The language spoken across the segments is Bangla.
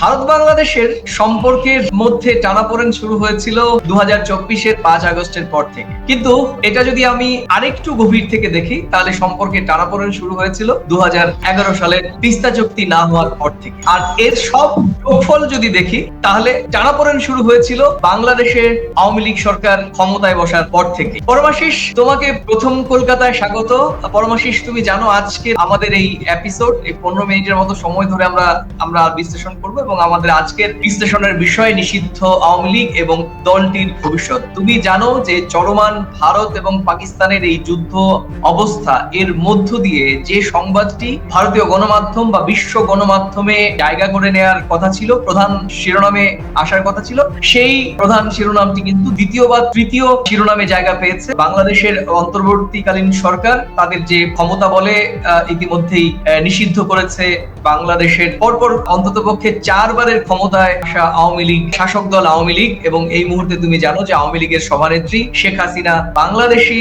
ভারত বাংলাদেশের সম্পর্কের মধ্যে টানাপোড়েন শুরু হয়েছিল দু হাজার চব্বিশের পাঁচ আগস্টের পর থেকে। কিন্তু এটা যদি আমি আরেকটু গভীর থেকে দেখি, তাহলে সম্পর্কে টানাপোড়েন শুরু হয়েছিল দু হাজার এগারো সালের তিস্তা চুক্তি না হওয়ার পর থেকে। আর এর সব যোগফল যদি দেখি, তাহলে টানাপোড়েন শুরু হয়েছিল বাংলাদেশের আওয়ামী লীগ সরকার ক্ষমতায় বসার পর থেকে। পরমাশিস, তোমাকে প্রথম কলকাতায় স্বাগত। পরমাশিস, তুমি জানো আজকে আমাদের এই এপিসোড এই পনেরো মিনিটের মতো সময় ধরে আমরা আমরা বিশ্লেষণ করব এবং আমাদের আজকের বিশ্লেষণের বিষয় নিষিদ্ধ আওয়ামী লীগ এবং দলটির ভবিষ্যৎ। তুমি জানো যে চলমান ভারত এবং পাকিস্তানের এই যুদ্ধ অবস্থা এর মধ্য দিয়ে যে সংবাদটি ভারতীয় গণমাধ্যম বা বিশ্ব গণমাধ্যমে জায়গা করে নেয়ার কথা ছিল, প্রধান শিরোনামে আসার কথা ছিল, সেই প্রধান শিরোনামটি কিন্তু দ্বিতীয় বা তৃতীয় শিরোনামে জায়গা পেয়েছে। বাংলাদেশের অন্তর্বর্তীকালীন সরকার তাদের যে ক্ষমতা বলে ইতিমধ্যেই নিষিদ্ধ করেছে। বাংলাদেশের পরপর অন্ততপক্ষে চারবারের ক্ষমতায় আসা আওয়ামী লীগ, শাসক দল আওয়ামী লীগ এবং এই মুহূর্তে তুমি জানো যে আওয়ামী লীগের সভানেত্রী শেখ হাসিনা বাংলাদেশি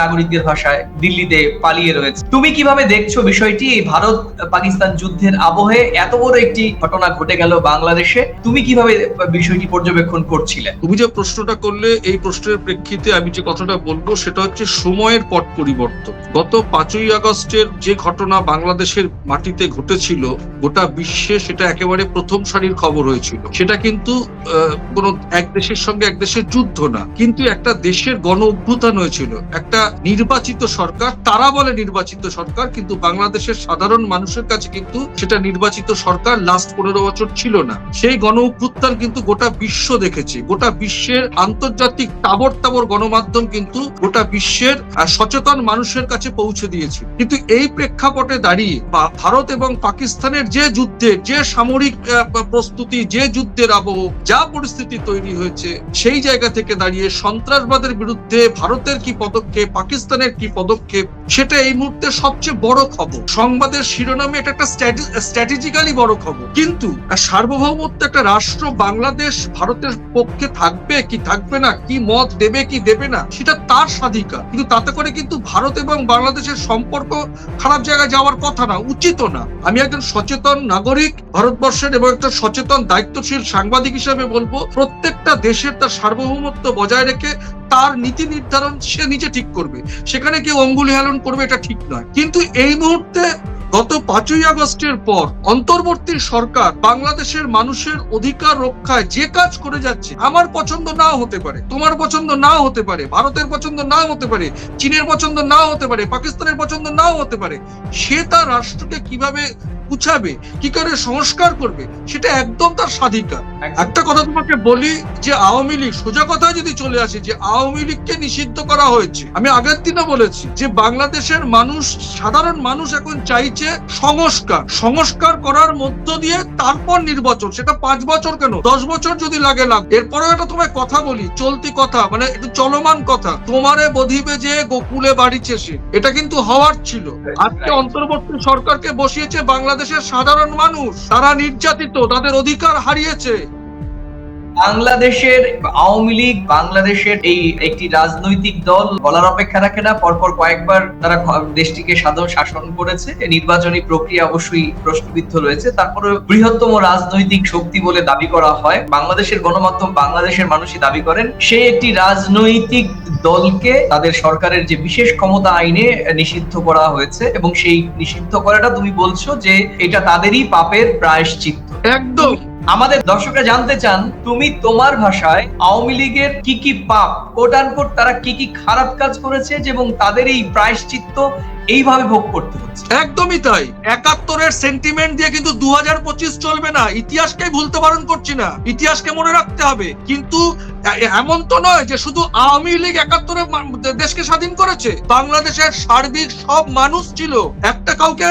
নাগরিকদের ভাষায় দিল্লিতে পালিয়ে রয়েছে। তুমি কীভাবে দেখছ বিষয়টি এই ভারত পাকিস্তান যুদ্ধের আবহে? এত বড় একটি ঘটনা ঘটে গেল বাংলাদেশে। তুমি কীভাবে বিষয়টি পর্যবেক্ষণ করছিলে? তুমি যে প্রশ্নটা করলে এই প্রশ্নের প্রেক্ষিতে আমি যে কথাটা বলব সেটা হচ্ছে সময়ের পট পরিবর্তন। গত পাঁচই আগস্টের যে ঘটনা বাংলাদেশের মাটিতে ঘটেছিল, গোটা বিশ্বে সেটা একেবারে প্রথম সারির খবর হয়েছিল। সেটা কিন্তু কোনো এক দেশের সঙ্গে এক দেশের যুদ্ধ না। কিন্তু একটা দেশের গণ অভ্যুত্থান হয়েছিল। একটা নির্বাচিত সরকার, তারা বলে নির্বাচিত সরকার, কিন্তু বাংলাদেশের সাধারণ মানুষের কাছে কিন্তু সেটা নির্বাচিত সরকার লাস্ট পনেরো বছর ছিল না। সেই গণ অভ্যুত্থান কিন্তু গোটা বিশ্ব দেখেছে। গোটা বিশ্বের আন্তর্জাতিক তাবর তাবর গণমাধ্যম কিন্তু গোটা বিশ্বের সচেতন মানুষের কাছে পৌঁছে দিয়েছে। কিন্তু এই প্রেক্ষাপটে দাঁড়িয়ে বা ভারত এবং পাকিস্তানের যে যুদ্ধে, যে সামরিক প্রস্তুতি যে যুদ্ধের আবহ, যা পরিস্থিতি তৈরি হয়েছে, সেই জায়গা থেকে দাঁড়িয়ে সন্ত্রাসবাদের বিরুদ্ধে ভারতের কি পদক্ষেপ, পাকিস্তানের কি পদক্ষেপ, সেটা এই মুহূর্তে সবচেয়ে বড় খবর। সংবাদের শিরোনামে এটা একটা স্ট্র্যাটেজিক্যালি বড় খবর। কিন্তু সার্বভৌমত্ব একটা রাষ্ট্র বাংলাদেশ ভারতের পক্ষে থাকবে কি থাকবে না, কি মত দেবে, কি দেবে না, সেটা তার স্বাধিকার। কিন্তু তাতে করে কিন্তু ভারত এবং বাংলাদেশের সম্পর্ক খারাপ জায়গায় যাওয়ার কথা না উচিত না। আমি একজন সচেতন নাগরিক, ভারতবর্ষের এবং একটা সচেতন, দায়িত্বশীল সাংবাদিক হিসেবে বলব, প্রত্যেকটা দেশের তার সার্বভৌমত্ব বজায় রেখে তার নীতি নির্ধারণ সে নিজে ঠিক করবে। সেখানে কেউ অঙ্গুলি হেলন করবে এটা ঠিক নয়। কিন্তু এই মুহূর্তে গত পাঁচই আগস্টের পর অন্তর্বর্তী সরকার বাংলাদেশের মানুষের অধিকার রক্ষায় যে কাজ করে যাচ্ছে, আমার পছন্দ না হতে পারে, তোমার পছন্দ না হতে পারে, ভারতের পছন্দ না হতে পারে, চীনের পছন্দ না হতে পারে, পাকিস্তানের পছন্দ নাও হতে পারে, সে তার রাষ্ট্রকে কীভাবে গুছাবে কি করে সংস্কার করবে সেটা একদম তার স্বাধিকার। একটা কথা তোমাকে বলি যে আওয়ামী লীগ সোজা কথা যদি চলে আসে যে আওয়ামী লীগকে নিষিদ্ধ করা হয়েছে আমি আগের দিনও বলেছি যে বাংলাদেশের মানুষ সাধারণ মানুষ এখন চাইছে সংস্কার। সংস্কার করার মধ্য দিয়ে তারপর নির্বাচন সেটা পাঁচ বছর কেন? দশ বছর যদি লাগে লাগ। এরপরেও একটা তোমায় কথা বলি চলতি কথা মানে একটু চলমান কথা। তোমারে বধিবে যে গোকুলে বাড়িছে সে এটা কিন্তু হওয়ার ছিল। আজকে অন্তর্বর্তী সরকারকে বসিয়েছে বাংলাদেশের সাধারণ মানুষ তারা নির্যাতিত তাদের অধিকার হারিয়েছে। বাংলাদেশের আওয়ামী লীগ, বাংলাদেশের এই একটি রাজনৈতিক দল বলার অপেক্ষা রাখে না। পরপর কয়েকবার তারা দেশটিকে সাধারণ শাসন করেছে। নির্বাচনী প্রক্রিয়া অবশ্যই প্রশ্নবিদ্ধ রয়েছে। তারপরে বৃহত্তম রাজনৈতিক শক্তি বলে দাবি করা হয়। বাংলাদেশের গণমাধ্যম বাংলাদেশের মানুষই দাবি করেন, সেই একটি রাজনৈতিক দলকে তাদের সরকারের যে বিশেষ ক্ষমতা আইনে নিষিদ্ধ করা হয়েছে এবং সেই নিষিদ্ধ করাটা তুমি বলছো যে এটা তাদেরই পাপের প্রায়শ্চিত্ত। একদম। আমাদের দর্শকরা জানতে চান, তুমি তোমার ভাষায় আওয়ামী লীগের কি কি পাপ কোট আনকোট তারা কি কি খারাপ কাজ করেছে এবং তাদের এই প্রায়শ্চিত্ত এইভাবে ভোগ করতে হচ্ছে। একদমই তাই। একাত্তরের সেন্টিমেন্ট দিয়ে কিন্তু দু হাজার পঁচিশ চলবে না। ইতিহাসকে ভুলতে বারণ করছি না। ইতিহাসকে মনে রাখতে হবে। কিন্তু এমন তো নয় যে শুধু আওয়ামী লীগ একাত্তরে দেশকে স্বাধীন করেছে। বাংলাদেশের সার্বিক সব মানুষ ছিল। একটা কাউকে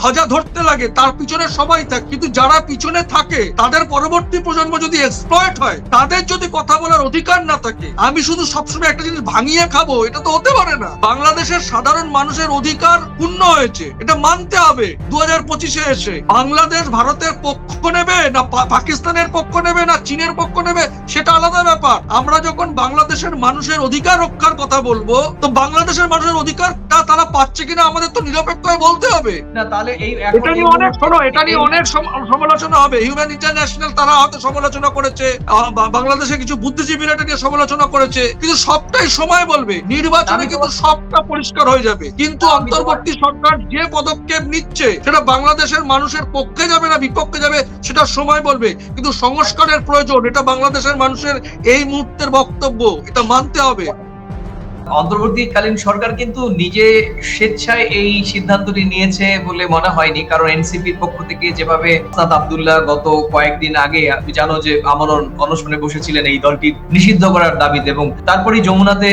ধ্বজা ধরতে লাগে, তার পিছনে সবাই থাকে। কিন্তু যারা পিছনে থাকে, তাদের পরবর্তী প্রজন্ম যদি এক্সপ্লয়েট হয়, তাদের যদি কথা বলার অধিকার না থাকে, আমি শুধু সবসময় একটা জিনিস ভাঙিয়ে খাব, এটা তো হতে পারে না। বাংলাদেশের সাধারণ মানুষের অধিকার অঙ্গীকার পূর্ণ হয়েছে। এটা মানতে হবে। দু হাজার পঁচিশে এসে বাংলাদেশ ভারতের পক্ষ নেবে না পাকিস্তানের পক্ষ নেবে না চীনের পক্ষ নেবে সেটা আলাদা ব্যাপার। আমরা যখন বাংলাদেশের মানুষের অধিকার রক্ষার কথা বলব তো বাংলাদেশের মানুষের অধিকারটা তারা পাচ্ছে কিনা আমাদের তো নিরপেক্ষ হয়ে বলতে হবে। না তাহলে এই এটা নিয়ে অনেক শোনো এটা নিয়ে অনেক সমালোচনা হবে। হিউম্যান ইন্টারন্যাশনাল তারা হয়তো সমালোচনা করেছে আহ, বাংলাদেশে কিছু বুদ্ধিজীবীরা এটা নিয়ে সমালোচনা করেছে কিন্তু সবটাই সময় বলবে। নির্বাচনে কিন্তু সবটা পরিষ্কার হয়ে যাবে। কিন্তু অন্তর্বর্তী সরকার যে পদক্ষেপ নিচ্ছে, সেটা বাংলাদেশের মানুষের পক্ষে যাবে না বিপক্ষে যাবে, সেটা সময় বলবে। কিন্তু সংস্কারের প্রয়োজন, এটা বাংলাদেশের মানুষের এই মুহূর্তের বক্তব্য, এটা মানতে হবে। অন্তর্বর্তীকালীন সরকার কিন্তু নিজে স্বেচ্ছায় এই সিদ্ধান্তটি নিয়েছে বলে মনে হয়নি, কারণ এনসিপির পক্ষ থেকে যেভাবে সাদ আব্দুল্লাহ গত কয়েকদিন আগে জানো যে আমরণ অনশনে বসেছিলেন এই দলটি নিষিদ্ধ করার দাবিতে, এবং তারপরেই যমুনাতে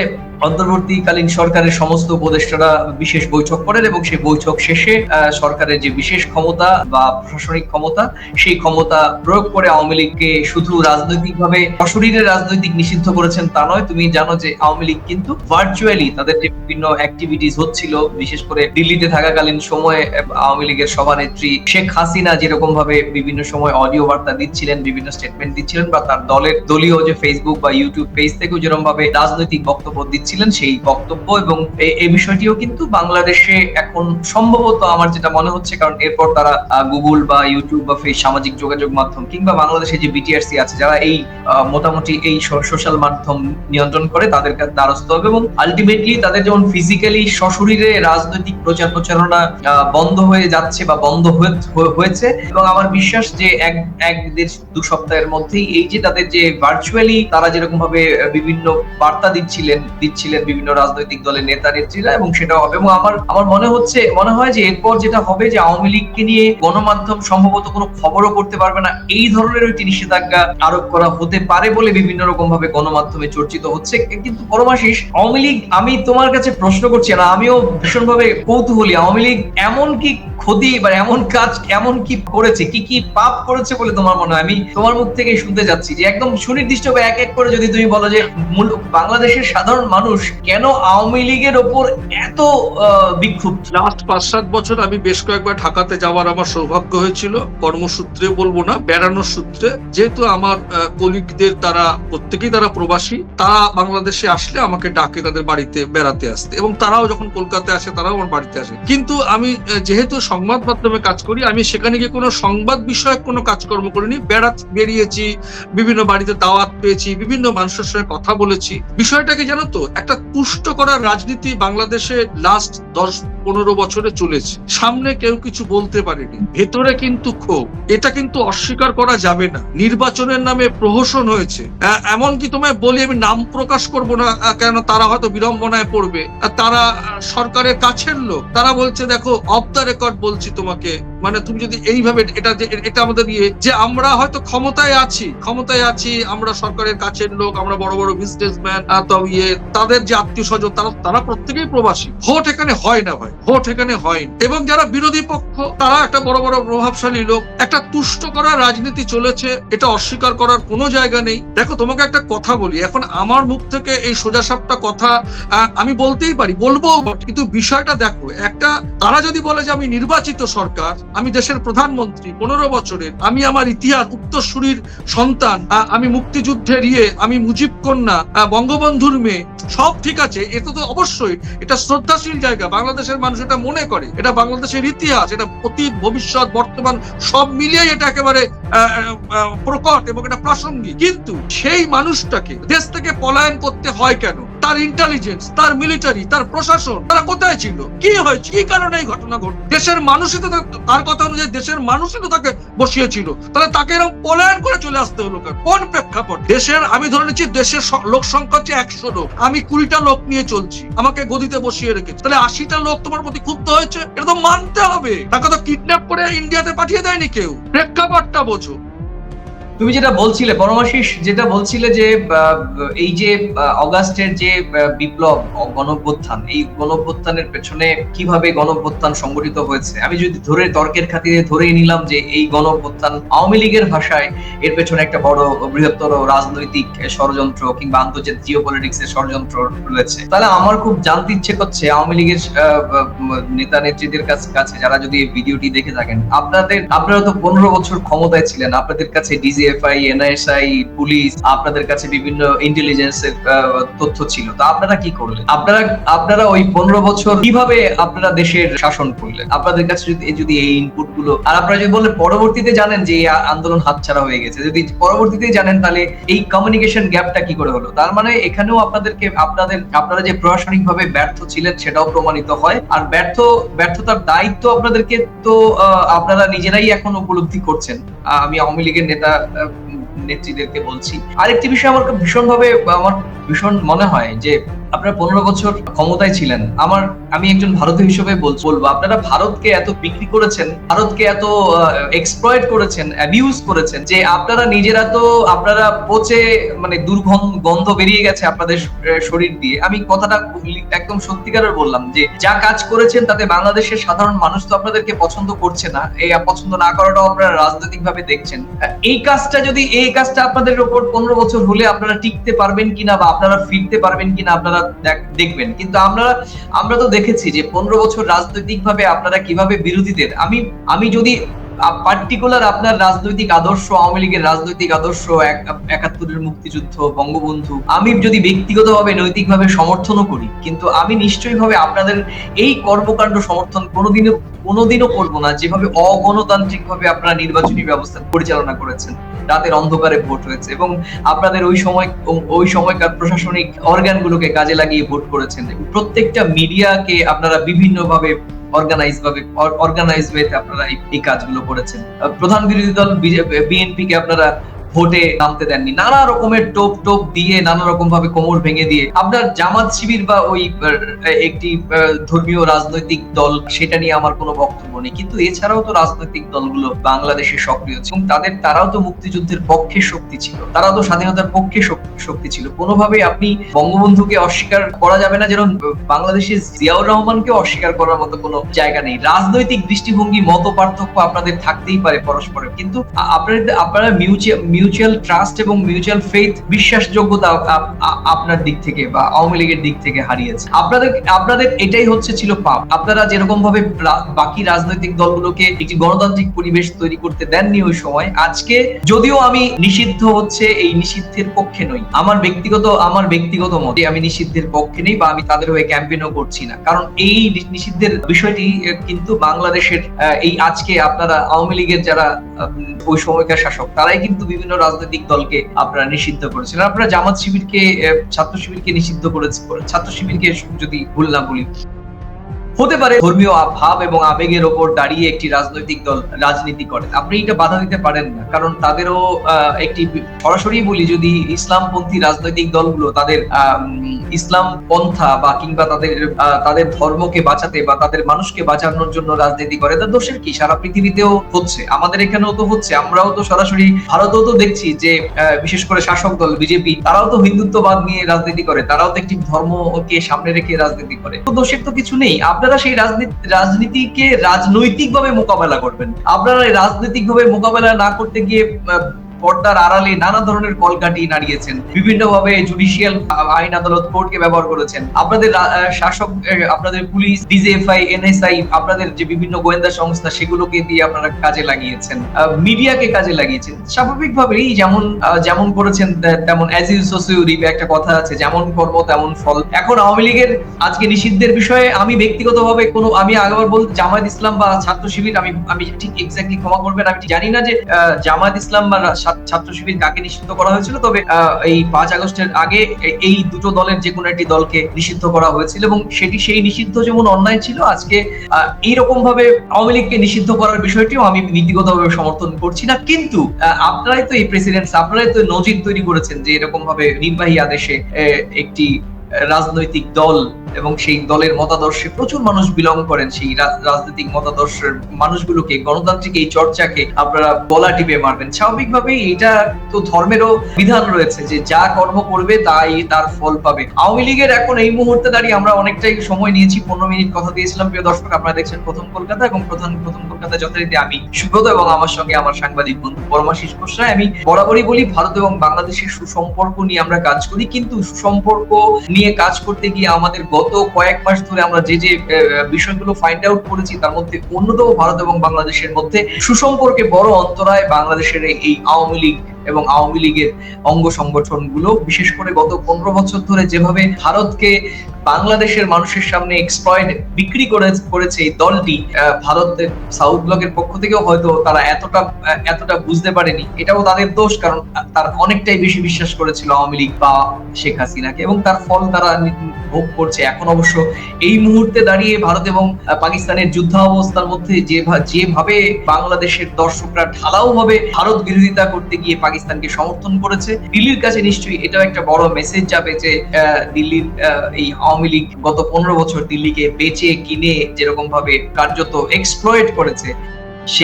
অন্তর্বর্তীকালীন সরকারের সমস্ত উপদেষ্টারা বিশেষ বৈঠক করেন এবং সেই বৈঠক শেষে সরকারের যে বিশেষ ক্ষমতা বা প্রশাসনিক ক্ষমতা, সেই ক্ষমতা প্রয়োগ করে আওয়ামী লীগকে শুধু রাজনৈতিকভাবে সশরীরে রাজনৈতিক নিষিদ্ধ করেছেন তা নয়। তুমি জানো যে আওয়ামী লীগ কিন্তু ভার্চুয়ালি তাদের যে বিভিন্ন অ্যাক্টিভিটিস হচ্ছিল, বিশেষ করে দিল্লিতে থাকাকালীন সময়ে আওয়ামী লীগের সভানেত্রী শেখ হাসিনা যেরকম ভাবে বিভিন্ন সময় অডিও বার্তা দিচ্ছিলেন, বিভিন্ন স্টেটমেন্ট দিচ্ছিলেন বা তার দলের দলীয় যে ফেসবুক বা ইউটিউব পেজ থেকেও যেরকম ভাবে রাজনৈতিক বক্তব্য দিচ্ছিলেন সেই বক্তব্য এবং এই বিষয়টিও কিন্তু বাংলাদেশে এখন সম্ভবত আমার যেটা মনে হচ্ছে, কারণ এরপর তারা গুগল বা ইউটিউব বা ফেস সামাজিক যোগাযোগ মাধ্যম কিংবা বাংলাদেশে যে বিটিআরসি আছে, যারা এই মোটামুটি এই সোশ্যাল মাধ্যম নিয়ন্ত্রণ করে তাদের দ্বারস্থ হবে এবং আলটিমেটলি তাদের যেমন ফিজিক্যালি সশরীরে রাজনৈতিক প্রচার প্রচারণা বন্ধ হয়ে যাচ্ছে বা বন্ধ হয়ে- হয়ে- হয়েছে এবং আমার বিশ্বাস যে এক এক দেড় দু সপ্তাহের মধ্যেই এই যে তাদের যে ভার্চুয়ালি তারা যেরকম ভাবে বিভিন্ন বার্তা দিচ্ছিলেন দিচ্ছিলেন বিভিন্ন রাজনৈতিক দলের নেতা নেত্রীরা এবং সেটা হবে। এবং আমার আমার মনে হচ্ছে, মনে হয় যে এরপর যেটা হবে যে আওয়ামী লীগকে নিয়ে গণমাধ্যম সম্ভবত কোনো খবরও করতে পারবে না। এই ধরনের একটি নিষেধাজ্ঞা আরোপ করা হতে পারে বলে বিভিন্ন রকম ভাবে গণমাধ্যমে চর্চিত হচ্ছে। কিন্তু পরমাশিস, আওয়ামী লীগ, আমি তোমার কাছে প্রশ্ন করছি না আমিও ভীষণভাবে কৌতূহলী, আওয়ামী লীগ এমন কি ক্ষতি বা এমন কাজ, এমন কি করেছে, কি কি পাপ করেছে বলে তোমার মনে হয়? আমি তোমার মুখ থেকে শুনতে যাচ্ছি যে একদম সুনির্দিষ্ট ভাবে এক এক করে যদি তুমি বলো যে বাংলাদেশের সাধারণ মানুষ কেন আওয়ামী লীগের ওপর এত বিক্ষুব্ধ? লাস্ট পাঁচ সাত বছর আমি বেশ কয়েকবার ঢাকাতে যাওয়ার আমার সৌভাগ্য হয়েছিল। কর্মসূত্রে বলব না, বেড়ানোর সূত্রে। যেহেতু আমার কলিগদের তারা, প্রত্যেকেই তারা প্রবাসী, তারা বাংলাদেশে আসলে আমাকে ডাকে তাদের বাড়িতে বেড়াতে আসতে। এবং তারাও যখন কলকাতায় আসে, তারাও আমার বাড়িতে আসে। কিন্তু আমি যেহেতু সংবাদ মাধ্যমে কাজ করি, আমি সেখানে গিয়ে কোনো সংবাদ বিষয়ক কোনো কাজকর্ম করিনি বেড়া বেরিয়েছি, বিভিন্ন বাড়িতে দাওয়াত পেয়েছি, বিভিন্ন মানুষের সঙ্গে কথা বলেছি। বিষয়টাকে জানো তো, একটা তুষ্ট করার রাজনীতি বাংলাদেশে লাস্ট দশ পনেরো বছরে চলেছে। সামনে কেউ কিছু বলতে পারেনি। ভেতরে কিন্তু ক্ষোভ। এটা কিন্তু অস্বীকার করা যাবে না। নির্বাচনের নামে প্রহসন হয়েছে। এমনকি তোমায় বলি, আমি নাম প্রকাশ করব না কেন তারা হয়তো বিড়ম্বনায় পড়বে। তারা সরকারের কাছের লোক। তারা বলছে, দেখো অফ দ্য রেকর্ড বলছি তোমাকে মানে তুমি যদি এইভাবে এটা যে, এটা আমাদের ইয়ে যে আমরা হয়তো ক্ষমতায় আছি ক্ষমতায় আছি, আমরা সরকারের কাছের লোক, আমরা বড় বড় বিজনেসম্যান ইয়ে তাদের যে আত্মীয় স্বজন, তারা তারা প্রত্যেকেই প্রবাসী। ভোট এখানে হয় না ভাই, ভোট এখানে হয়। এবং যারা বিরোধী পক্ষ, তারা একটা বড় বড় প্রভাবশালী লোক। একটা তুষ্ট করার রাজনীতি চলেছে, এটা অস্বীকার করার কোনো জায়গা নেই। দেখো, তোমাকে একটা কথা বলি, এখন আমার মুখ থেকে এই সোজাসাপটা কথা আমি বলতেই পারি, বলব, কিন্তু বিষয়টা দেখো, একটা, তারা যদি বলে যে আমি নির্বাচিত সরকার আমি দেশের প্রধানমন্ত্রী পনেরো বছরের, আমি আমার ইতিহাস, উত্তরসূরির সন্তান আমি মুক্তিযুদ্ধের ইয়ে আমি মুজিব কন্যা বঙ্গবন্ধুর মেয়ে, সব ঠিক আছে, এটা তো অবশ্যই, এটা শ্রদ্ধাশীল জায়গা, বাংলাদেশের মানুষ এটা মনে করে, এটা বাংলাদেশের ইতিহাস, এটা অতীত, ভবিষ্যৎ, বর্তমান, সব মিলিয়ে এটা একেবারে প্রকট এবং এটা প্রাসঙ্গিক। কিন্তু সেই মানুষটাকে দেশ থেকে পলায়ন করতে হয় কেন? তার ইন্টেলিজেন্স তার মিলিটারি তার প্রশাসন, তারা কোথায় ছিল? কি হয়েছে? কি কারণে এই ঘটনা ঘটল? দেশের মানুষই তো তার কথা অনুযায়ী দেশের মানুষই তো তাকে বসিয়েছিল। তাহলে তাকে এরকম পলায়ন করে চলে আসতে হলো কেন? প্রেক্ষাপট? দেশের আমি ধরে নিচ্ছি, দেশের লোক সংখ্যা হচ্ছে একশো লোক। আমি কুড়িটা লোক নিয়ে চলছি। আমাকে গদিতে বসিয়ে রেখেছে। তাহলে আশিটা লোক তোমার প্রতি ক্ষুব্ধ হয়েছে? এটা তো মানতে হবে। তাকে তো কিডন্যাপ করে ইন্ডিয়াতে পাঠিয়ে দেয়নি কেউ। প্রেক্ষাপটটা বোঝো। তুমি যেটা বলছিলে পরমাশিস যেটা বলছিলে যে এই যে অগাস্টের যে বিপ্লব গণঅভ্যুত্থান, এই গণঅভ্যুত্থানের পেছনে কীভাবে গণঅভ্যুত্থান সংগঠিত হয়েছে? আমি যদি ধরে, তর্কের খাতিরে ধরেই নিলাম যে, এই গণঅভ্যুত্থান আওয়ামী লীগের ভাষায় এর পেছনে একটা বড়, বৃহত্তর রাজনৈতিক ষড়যন্ত্র কিংবা আন্তর্জাতিক জিও এর ষড়যন্ত্র রয়েছে। তাহলে আমার খুব জানতে ইচ্ছে করছে, আওয়ামী লীগের নেতা নেত্রীদের কাছ- যারা যদি এই ভিডিওটি দেখে থাকেন, আপনাদের, আপনারা তো পনেরো বছর ক্ষমতায় ছিলেন, আপনাদের কাছে ডিজিএফআই এনআইএসআই, পুলিশ, আপনাদের কাছে বিভিন্ন ইন্টেলিজেন্সের তথ্য ছিল। তো আপনারা কি করলেন? আপনারা আপনারা ওই পনেরো বছর কীভাবে আপনারা দেশের শাসন করলেন? আপনাদের কাছে যদি, এই ইনপুটগুলো আর আপনারা যদি বলেন পরবর্তীতে জানেন যে আন্দোলন হাতছাড়া হয়ে গেছে, যদি পরবর্তীতে জানেন তাহলে এই কমিউনিকেশন গ্যাপটা কি করে হলো? তার মানে এখানেও আপনাদেরকে, আপনাদের, আপনারা যে প্রশাসনিক ভাবে ব্যর্থ ছিলেন সেটাও প্রমাণিত হয়। আর ব্যর্থ, ব্যর্থতার দায়িত্ব আপনাদেরকে তো আপনারা নিজেরাই এখন উপলব্ধি করছেন। আমি আওয়ামী লীগের নেতা নেত্রীদেরকে বলছি। আরেকটি বিষয় আমার ভীষণ ভাবে আমার ভীষণ মনে হয় যে আপনারা পনেরো বছর ক্ষমতায় ছিলেন। আমার, আমি একজন ভারতীয় হিসেবে বলব। আপনারা ভারতকে এত বিক্রি করেছেন, ভারতকে এত এক্সপ্লয়েট করেছেন অ্যাবিউজ করেছেন, যে আপনারা নিজেরা তো, আপনারা পচে মানে দুর্গন্ধ, গন্ধ বেরিয়ে গেছে আপনাদের শরীর দিয়ে। আমি কথাটা একদম সত্যিকারের বললাম যে, যা কাজ করেছেন তাতে বাংলাদেশের সাধারণ মানুষ তো আপনাদেরকে পছন্দ করছে না। এই পছন্দ না করাটাও আপনারা রাজনৈতিক ভাবে দেখছেন এই কাজটা যদি, এই কাজটা আপনাদের উপর পনেরো বছর হলে আপনারা টিকতে পারবেন কিনা বা আপনারা ফিরতে পারবেন কিনা, আপনারা দেখ- দেখবেন। কিন্তু আমরা আমরা তো দেখেছি যে পনেরো বছর রাজনৈতিক ভাবে আপনারা কীভাবে বিরোধীদের আমি আমি যদি পার্টিকুলার আপনার রাজনৈতিক আদর্শ, আওয়ামী লীগের রাজনৈতিক আদর্শ একাত্তরের মুক্তিযুদ্ধ, বঙ্গবন্ধু, আমি যদি ব্যক্তিগতভাবে নৈতিকভাবে সমর্থনও করি, কিন্তু আমি নিশ্চয়ই ভাবে আপনাদের এই কর্মকাণ্ড সমর্থন কোনোদিনও কোনোদিনও করব না, যেভাবে অগণতান্ত্রিক ভাবে আপনারা নির্বাচনী ব্যবস্থা পরিচালনা করেছেন। রাতের অন্ধকারে ভোট হয়েছে এবং আপনাদের ওই সময়, ওই সময়কার প্রশাসনিক অর্গানগুলোকে কাজে লাগিয়ে ভোট করেছেন। প্রত্যেকটা মিডিয়াকে আপনারা বিভিন্নভাবে অর্গানাইজ ভাবে অর্গানাইজ ওয়েতে আপনারা এই- কাজগুলো করেছেন। প্রধান বিরোধী দল বিএনপি কে আপনারা ভোটে নামতে দেননি। নানা রকমের টোপ টোপ দিয়ে, নানা রকম ভাবে কোমর ভেঙে দিয়ে। আপনার জামাত শিবির বা ওই একটি ধর্মীয় রাজনৈতিক দল, সেটা নিয়ে আমার কোনো বক্তব্য নেই। কিন্তু এছাড়াও তো রাজনৈতিক দলগুলো বাংলাদেশে সক্রিয় ছিল। তাদের, তারাও তো মুক্তিযুদ্ধের পক্ষে শক্তি ছিল। তারাও তো স্বাধীনতার পক্ষে শক্তি ছিল। কোনোভাবেই আপনি বঙ্গবন্ধুকে অস্বীকার করা যাবে না, যেন বাংলাদেশের জিয়াউর রহমানকে অস্বীকার করার মতো কোনো জায়গা নেই। রাজনৈতিক দৃষ্টিভঙ্গি মত পার্থক্য আপনাদের থাকতেই পারে পরস্পরের। কিন্তু আপনাদের, আপনারা মিউচুয়াল মিউচুয়াল ট্রাস্ট এবং মিউচুয়াল ফেথ বিশ্বাসযোগ্যতা আপ- আপনার দিক থেকে বা আওয়ামী লীগের দিক থেকে হারিয়েছে। আপনাদের আপনাদের এটাই হচ্ছে ছিল পাপ। আপনারা যেরকম ভাবে বাকি রাজনৈতিক দলগুলোকে একটি গণতান্ত্রিক পরিবেশ তৈরি করতে দেননি ওই সময়, আজকে যদিও আমি নিষিদ্ধ হচ্ছে এই নিষিদ্ধের পক্ষে নই। আমার ব্যক্তিগত আমার ব্যক্তিগত মতে আমি নিষিদ্ধের পক্ষে নেই বা আমি তাদের হয়ে ক্যাম্পেইনও করছি না। কারণ এই নিষিদ্ধের বিষয়টি কিন্তু বাংলাদেশের এই আজকে আপনারা আওয়ামী লীগের যারা ওই সময়কার শাসক, তারাই কিন্তু বিভিন্ন রাজনৈতিক দলকে আপনারা নিষিদ্ধ করেছেন। আপনারা জামাত শিবিরকে ছাত্র শিবিরকে নিষিদ্ধ করেছে, ছাত্র শিবিরকে যদি ভুল না বলি। হতে পারে ধর্মীয় ভাব এবং আবেগের ওপর দাঁড়িয়ে একটি রাজনৈতিক দল রাজনীতি করে। আপনি এটা বাধা দিতে পারেন না, কারণ তাদেরও একটি সরাসরি বলি, যদি ইসলামপন্থী রাজনৈতিক দলগুলো তাদের ইসলাম পন্থা বা কিংবা তাদের তাদের ধর্মকে বাঁচাতে বা তাদের মানুষকে বাঁচানোর জন্য রাজনীতি করে, তার দোষের কি? সারা পৃথিবীতেও হচ্ছে। আমাদের এখানেও তো হচ্ছে। আমরাও তো সরাসরি, ভারতেও তো দেখছি যে বিশেষ করে শাসক দল, বিজেপি, তারাও তো হিন্দুত্ববাদ নিয়ে রাজনীতি করে, তারাও তো একটি ধর্মকে সামনে রেখে রাজনীতি করে। তো দোষের তো কিছু নেই। আপনারা সেই রাজনীতি রাজনীতিকে রাজনৈতিক ভাবে মোকাবেলা করবেন। আপনারা রাজনৈতিক ভাবে মোকাবেলা না করতে গিয়ে পর্দার আড়ালে নানা ধরনের কলকাটি নাড়িয়েছেন। বিভিন্ন ভাবে জুডিশিয়াল আইন আদালত কোর্টকে ব্যবহার করেছেন। আপনাদের শাসক আপনাদের পুলিশ ডিজিএফআই এনএসআই আপনাদের যে বিভিন্ন গোয়েন্দা সংস্থা, সেগুলোকে দিয়ে আপনারা কাজে লাগিয়েছেন। মিডিয়াকে কাজে লাগিয়েছেন। স্বাভাবিকভাবেই যেমন যেমন করেছেন তেমন অ্যাজ ইউ সোসিও একটা কথা আছে, যেমন কর্ম, তেমন ফল। এখন আওয়ামী লীগের আজকে নিষিদ্ধের বিষয়ে আমি ব্যক্তিগতভাবে কোনো, আমি আগেবার বল, জামায়াত ইসলাম বা ছাত্র শিবির, আমি আমি ঠিক এক্স্যাক্টলি ক্ষমা করবেন, আমি জানি না যে জামায়াত ইসলাম বা ছাত্র শিবির কাকে নিষিদ্ধ করা হয়েছিল? তবে এই পাঁচ আগস্টের আগে এই দুটো দলের যে কোনো একটি দলকে নিষিদ্ধ করা হয়েছিল এবং সেটি সেই নিষিদ্ধ যেমন অন্যায় ছিল, আজকে এইরকম ভাবে আওয়ামী লীগকে নিষিদ্ধ করার বিষয়টিও আমি নীতিগতভাবে সমর্থন করছি না। কিন্তু আপনারাই তো এই প্রেসিডেন্ট আপনারাই তো নজির তৈরি করেছেন যে এরকম ভাবে নির্বাহী আদেশে একটি রাজনৈতিক দল এবং সেই দলের মতাদর্শে প্রচুর মানুষ বিলং করেন। সেই রাজনৈতিক মতাদর্শের মানুষগুলোকে, গণতান্ত্রিক এই চর্চাকে আপনারা গলা টিপে মারবেন। স্বাভাবিকভাবেই এটা তো ধর্মেরও বিধান রয়েছে যে যা কর্ম করবে তাই তার ফল পাবে। আওয়ামী লীগের এখন এই মুহূর্তে দাঁড়িয়ে আমরা অনেকটাই সময় নিয়েছি। পনেরো মিনিট কথা দিয়েছিলাম। প্রিয় দর্শক, আপনারা দেখছেন প্রথম কলকাতা এবং প্রধান প্রথম কলকাতা যথারীতি আমি, সুব্রত এবং আমার সঙ্গে আমার সাংবাদিক বন্ধু পরমাশিস ঘোষরায় আমি বরাবরই বলি, ভারত এবং বাংলাদেশের সুসম্পর্ক নিয়ে আমরা কাজ করি। কিন্তু সুসম্পর্ক নিয়ে কাজ করতে গিয়ে আমাদের গত কয়েক মাস ধরে আমরা যে যে বিষয়গুলো ফাইন্ড আউট করেছি, তার মধ্যে অন্যতম ভারত এবং বাংলাদেশের মধ্যে সুসম্পর্কে বড় অন্তরায় বাংলাদেশের এই আওয়ামী লীগ এবং আওয়ামী লীগের অঙ্গ সংগঠনগুলো, বিশেষ করে গত পনেরো বছর ধরে যেভাবে ভারতকে বাংলাদেশের মানুষের সামনে এক্সপ্লয়েড বিক্রি করে, করেছে এই দলটি ভারতের সাউথ ব্লকের পক্ষ থেকেও হয়তো তারা এতটা এতটা বুঝতে পারেনি। এটাও তাদের দোষ, কারণ তার অনেকটাই বেশি বিশ্বাস করেছিল আওয়ামী লীগ বা শেখ হাসিনাকে এবং তার ফল তারা ভোগ করছে। এখন অবশ্য এই মুহূর্তে দাঁড়িয়ে ভারত এবং পাকিস্তানের যুদ্ধাবস্থার মধ্যে যেভাবে বাংলাদেশের দর্শকরা ঢালাও ভাবে ভারত বিরোধিতা করতে গিয়ে পাকিস্তানকে সমর্থন করেছে। দিল্লির কাছে নিশ্চয়ই এটাও একটা বড় মেসেজ যাবে যে দিল্লির এই আওয়ামী লীগ গত পনেরো বছর দিল্লিকে বেচে কিনে যেরকম ভাবে কার্যত এক্সপ্লয়েট করেছে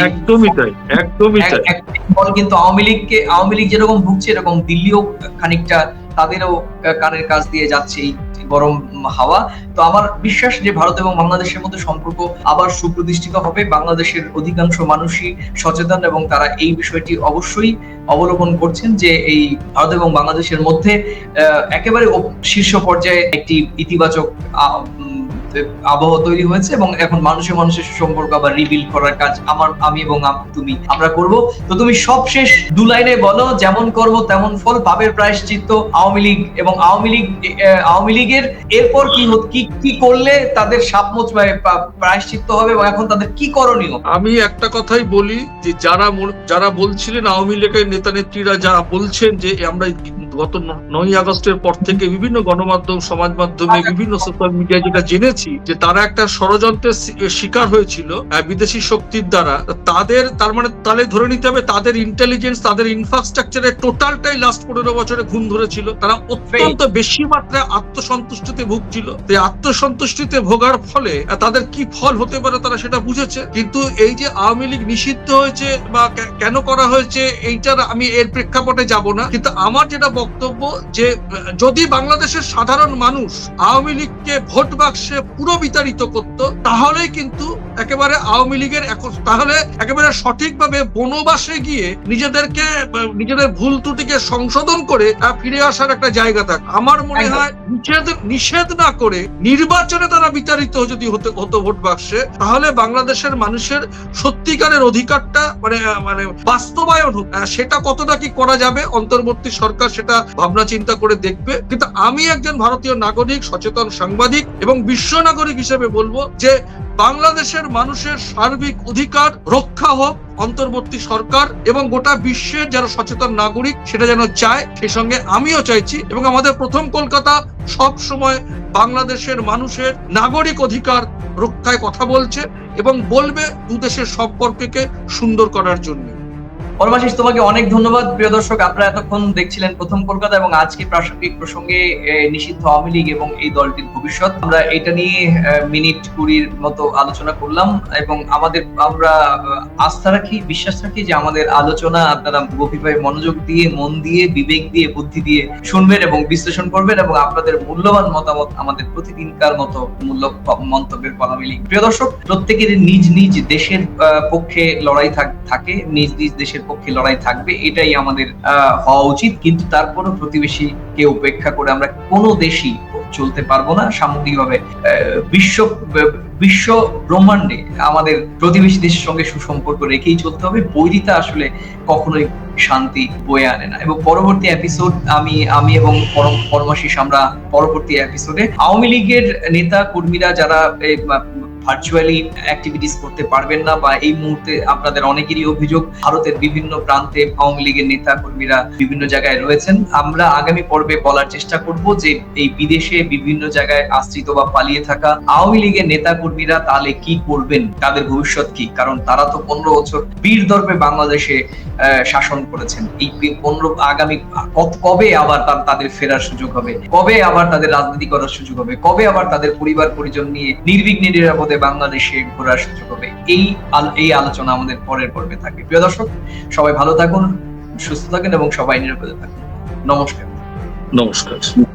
একদমই তাই একদমই তাই। এক- এক ফল কিন্তু আওয়ামী লীগকে আওয়ামী লীগ যেরকম ভুগছে এরকম দিল্লিও খানিকটা তাদেরও কানের কাজ দিয়ে যাচ্ছে এই গরম হাওয়া। তো আমার বিশ্বাস যে ভারত এবং বাংলাদেশের মধ্যে সম্পর্ক আবার সুপ্রতিষ্ঠিত হবে। বাংলাদেশের অধিকাংশ মানুষই সচেতন এবং তারা এই বিষয়টি অবশ্যই অবলোকন করছেন যে এই ভারত এবং বাংলাদেশের মধ্যে একেবারে শীর্ষ পর্যায়ে একটি ইতিবাচক আবহাওয়া তৈরি হয়েছে এবং এখন মানুষের মানুষের সুসম্পর্ক আবার রিবিল্ড করার কাজ আমার, আমি এবং তুমি, আমরা করব। তো তুমি সবশেষ দু লাইনে বলো, যেমন করব তেমন ফল পাবের প্রায়শ্চিত্ত, আওয়ামী লীগ এবং আওয়ামী লীগ আওয়ামী লীগের এরপর কি কি কি করলে তাদের সাপমোচ প্রায়শ্চিত্ত হবে এবং এখন তাদের কি করণীয়? আমি একটা কথাই বলি যে যারা যারা বলছিলেন আওয়ামী লীগের নেতা নেত্রীরা যারা বলছেন যে আমরা গত নয় আগস্টের পর থেকে বিভিন্ন গণমাধ্যম সমাজ মাধ্যমে বিভিন্ন সোশ্যাল মিডিয়া যেটা জেনেছি যে তারা একটা ষড়যন্ত্রের শিকার হয়েছিল বিদেশি শক্তির দ্বারা। তাদের তার মানে তাহলে ধরে নিতে হবে তাদের ইন্টেলিজেন্স তাদের ইনফ্রাস্ট্রাকচারের টোটালটাই লাস্ট পনেরো বছরে ঘুম ধরেছিল। তারা অত্যন্ত বেশি মাত্রায় আত্মসন্তুষ্টিতে ভুগছিল। এই আত্মসন্তুষ্টিতে ভোগার ফলে তাদের কি ফল হতে পারে তারা সেটা বুঝেছে। কিন্তু এই যে আওয়ামী লীগ নিষিদ্ধ হয়েছে বা কেন করা হয়েছে এইটার আমি এর প্রেক্ষাপটে যাব না। কিন্তু আমার যেটা বক্তব্য যে যদি বাংলাদেশের সাধারণ মানুষ আওয়ামী লীগকে ভোট বাক্সে পুরো বিতাড়িত করত তাহলেই কিন্তু একেবারে আওয়ামী লীগের তাহলে একেবারে সঠিকভাবে বনবাসে গিয়ে নিজেদেরকে নিজেদের ভুল ত্রুটিকে সংশোধন করে ফিরে আসার একটা জায়গা থাক। আমার মনে হয় নিষেধ নিষেধ না করে নির্বাচনে তারা বিতাড়িত যদি হতে হতো ভোট বাক্সে তাহলে বাংলাদেশের মানুষের সত্যিকারের অধিকারটা মানে মানে বাস্তবায়ন হোক সেটা কতটা কি করা যাবে? অন্তর্বর্তী সরকার সেটা ভাবনা চিন্তা করে দেখবে। কিন্তু আমি একজন ভারতীয় নাগরিক, সচেতন সাংবাদিক এবং বিশ্ব নাগরিক হিসেবে বলব যে বাংলাদেশের মানুষের সার্বিক অধিকার রক্ষা হোক, অন্তর্বর্তী সরকার এবং গোটা বিশ্বের যারা সচেতন নাগরিক সেটা যেন চায়, সেই সঙ্গে আমিও চাইছি এবং আমাদের প্রথম কলকাতা সব সময় বাংলাদেশের মানুষের নাগরিক অধিকার রক্ষায় কথা বলছে এবং বলবে দু দেশের সম্পর্ককে সুন্দর করার জন্য। পরমাশিস, তোমাকে অনেক ধন্যবাদ। প্রিয় দর্শক, আপনারা এতক্ষণ দেখছিলেন প্রথম কলকাতা এবং আজকে প্রাসঙ্গিক প্রসঙ্গে নিষিদ্ধ আওয়ামী লীগ এবং এই দলটির ভবিষ্যৎ। আমরা এটা নিয়ে মিনিট কুড়ির মতো আলোচনা করলাম এবং আমাদের, আমরা আস্থা রাখি, বিশ্বাস রাখি যে আমাদের আলোচনা আপনারা গভীরভাবে মনোযোগ দিয়ে, মন দিয়ে, বিবেক দিয়ে, বুদ্ধি দিয়ে শুনবেন এবং বিশ্লেষণ করবেন এবং আপনাদের মূল্যবান মতামত আমাদের প্রতিদিনকার মতো মূল্য মন্তব্যের কলামে লিখবেন প্রিয় দর্শক প্রত্যেকের নিজ নিজ দেশের পক্ষে লড়াই থাকে, নিজ নিজ দেশের পক্ষে লড়াই থাকবে, এটাই আমাদের হওয়া উচিত। কিন্তু তারপরও প্রতিবেশীকে উপেক্ষা করে আমরা কোনো দেশই চলতে পারব না। সামগ্রিকভাবে বিশ্ব বিশ্ব ব্রহ্মাণ্ডে আমাদের প্রতিবেশী দেশের সঙ্গে সুসম্পর্ক রেখেই চলতে হবে। বৈরিতা আসলে কখনোই শান্তি বয়ে আনে না। এবং পরবর্তী এপিসোড আমি আমি এবং পরম পরমাশিস আমরা পরবর্তী এপিসোডে আওয়ামী লীগের নেতা কর্মীরা যারা ভার্চুয়ালি অ্যাক্টিভিটিস করতে পারবেন না বা এই মুহূর্তে আপনাদের অনেকেরই অভিযোগ, ভারতের বিভিন্ন প্রান্তে আওয়ামী লীগের নেতা কর্মীরা বিভিন্ন জায়গায় রয়েছেন। আমরা আগামী পর্বে বলার চেষ্টা করব যে এই বিদেশে বিভিন্ন জায়গায় আশ্রিত বা পালিয়ে থাকা আওয়ামী লীগের নেতা কর্মীরা তাহলে কি করবেন, তাদের ভবিষ্যৎ কি? কারণ তারা তো পনেরো বছর বীর দর্পে বাংলাদেশে শাসন করেছেন। এই পনেরো, আগামী কবে আবার তাদের ফেরার সুযোগ হবে? কবে আবার তাদের রাজনীতি করার সুযোগ হবে? কবে আবার তাদের পরিবার পরিজন নিয়ে নির্বিঘ্নে নিরাপদে বাংলাদেশে ঘোরার সুযোগ হবে। এই এই আলোচনা আমাদের পরের পর্বে থাকবে প্রিয় দর্শক, সবাই ভালো থাকুন, সুস্থ থাকেন এবং সবাই নিরাপদে থাকুন। নমস্কার। নমস্কার।